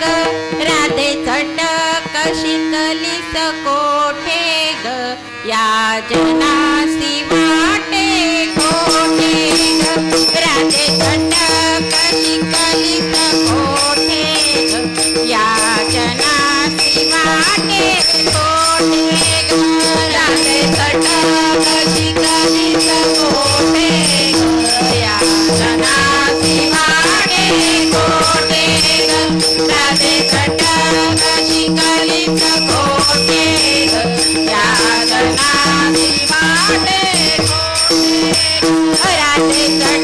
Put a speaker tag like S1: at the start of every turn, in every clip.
S1: ग राधे चंड कशी कोठे ग? या जना शिव I think I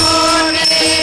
S1: कोटे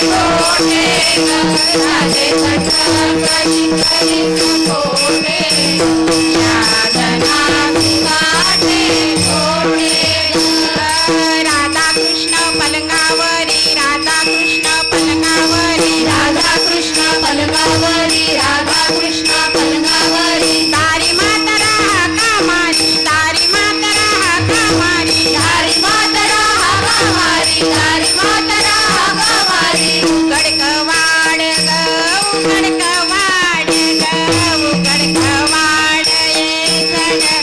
S1: Oh,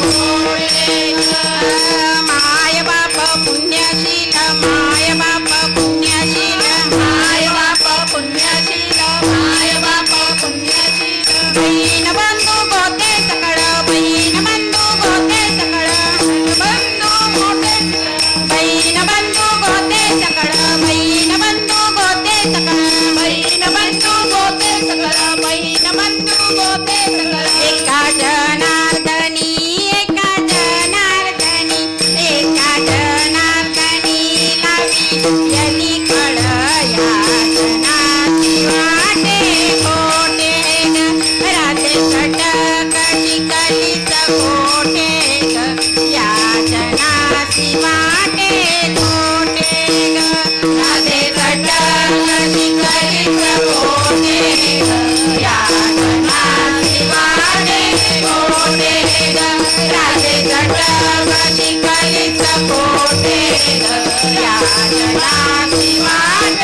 S2: Morena
S1: शिवाय